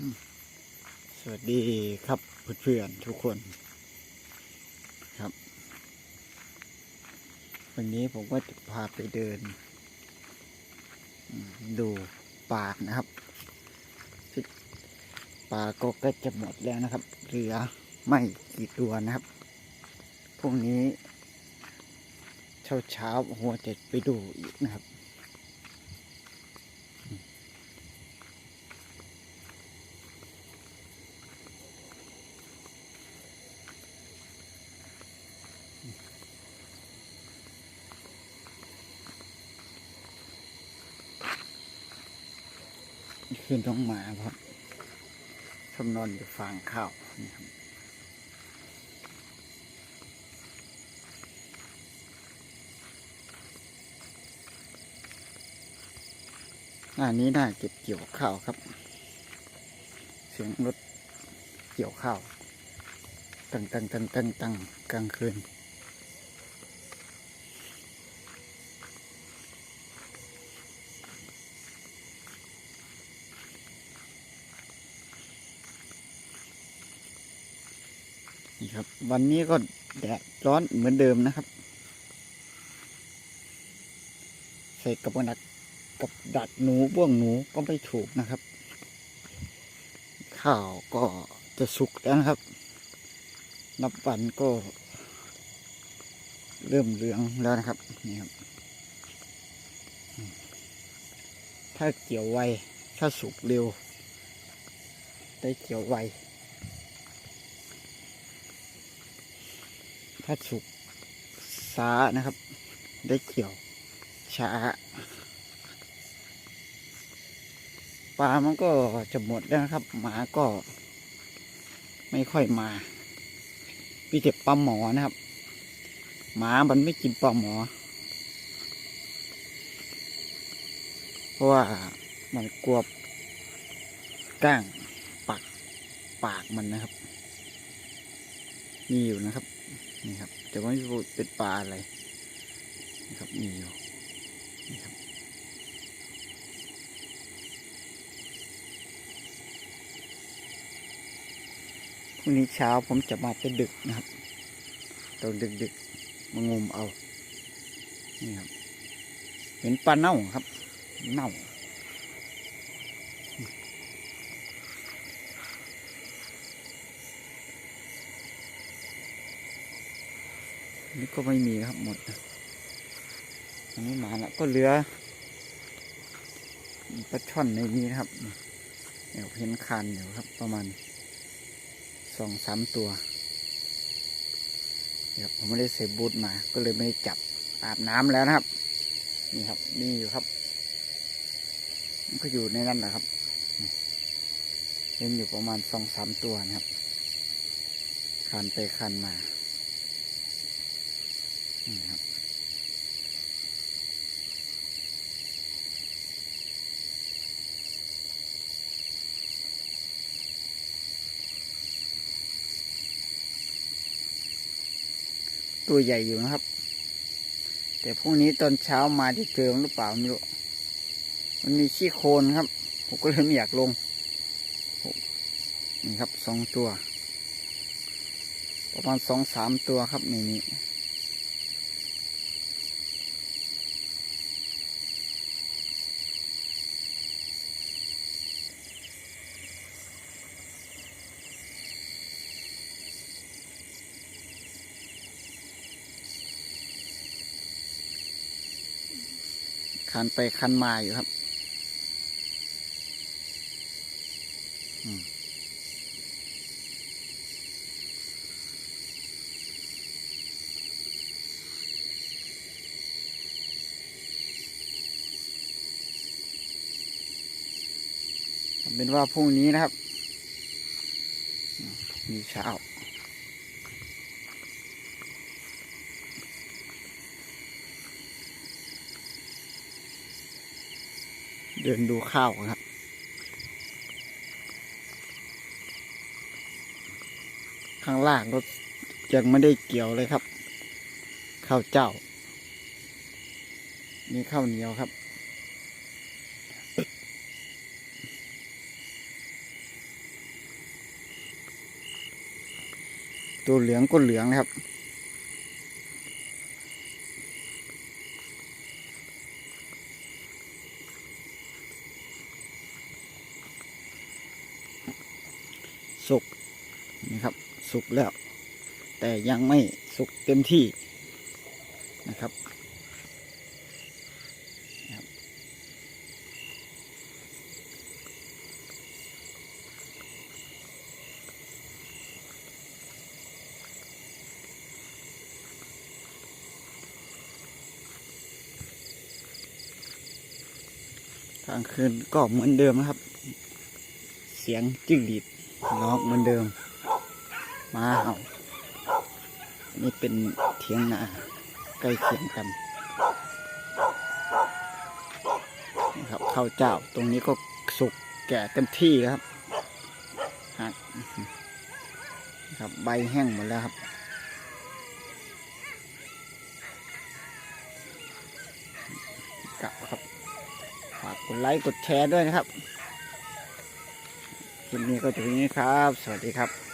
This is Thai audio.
สวัสดีครับเพื่อนๆทุกคนครับ วันนี้ผมก็จะพาไปเดิน ดูป่านะครับป่าก็กล้จะหมดแล้วนะครับ เหลือไม่กี่ตัวนะครับพรุ่งนี้ เช้าเช้าๆหัวจะไปดูอีกนะครับ นี่คือน้องมาครับทำนอนอยู่ฟางข้าวนี่ครับหน้านี้น่าเก็บเกี่ยวข้าวครับ เสียงรถเกี่ยวข้าว ตังตังตังตังตังกลางคืน ครับ วันนี้ก็แดดร้อนเหมือนเดิมนะครับ ใส่กับดักกับดักหนูบ้วงหนูก็ไม่ถูกนะครับ ข้าวก็จะสุกแล้วนะครับ นับวันก็ เริ่มเหลืองแล้วนะครับนี่ครับ ถ้าเกี่ยวไวถ้าสุกเร็ว ได้เกี่ยวไว ถ้าสุกช้านะครับ ได้เกี่ยวช้าปลามันก็จะหมดแล้วนะครับ หมาก็ไม่ค่อยมามีแต่ปลาหมอนะครับ หมามันไม่กินปลาหมอ เพราะว่ามันกลัวก้างปักปากมันนะครับ มีอยู่นะครับ นี่ครับแต่ว่าไม่เป็นปลาอะไรนะครับมีอยู่นี่ครับพรุ่งนี้เช้าผมจะมาเป็นดึกนะครับตอนดึกดึกๆมางมเอา นี่ครับ เห็นปลาเน่าครับ เน่า นี่ก็ไม่มีครับหมดนะอันนี้มาแล้วก็เหลือปลาช่อนในนี้นะครับเดี๋ยวเห็นคันอยู่ครับ ประมาณสองสามตัวเดี๋ยวผมไม่ได้ใส่บูทมา ก็เลยไม่ได้จับอาบน้ำแล้วนะครับ นี่ครับมีอยู่ครับ มันก็อยู่ในนั้นแหละครับนี่นอยู่ประมาณสองสามตัวนะครับคันไปคันมา ตัวใหญ่อยู่นะครับ แต่พรุ่งนี้ตอนเช้ามาจะเจอมหรือเปล่าไม่รู้มันมีขี้โคลนครับ ผมก็เลยไม่อยากลง นี่ครับสองตัว ประมาณสองสามตัวครับในนี้ คันไปคันมาอยู่ครับเอาเป็นว่าพรุ่งนี้นะครับ มีเช้า เดินดูข้าวครับ ข้างล่างก็ยังไม่ได้เกี่ยวเลยครับ ข้าวเจ้ามีข้าวเหนียวครับตัวเหลืองก็เหลืองนะครับ สุกนะครับ สุกแล้ว แต่ยังไม่สุกเต็มที่นะครับนะครับกลางคืนก็เหมือนเดิมนะครับ เสียงจิ้งหรีด ร้องเหมือนเดิม มาเห่านี่เป็นเทียงนาใกล้เคียงกันนะครับข้าวเจ้าตรงนี้ก็สุกแก่เต็มที่แล้วครับหักนะครับใบแห้งหมดแล้วครับกะครับฝากกดไลค์กดแชร์ด้วยนะครับ คลิปนี้ก็จะเป็นอย่างนี้ครับ สวัสดีครับ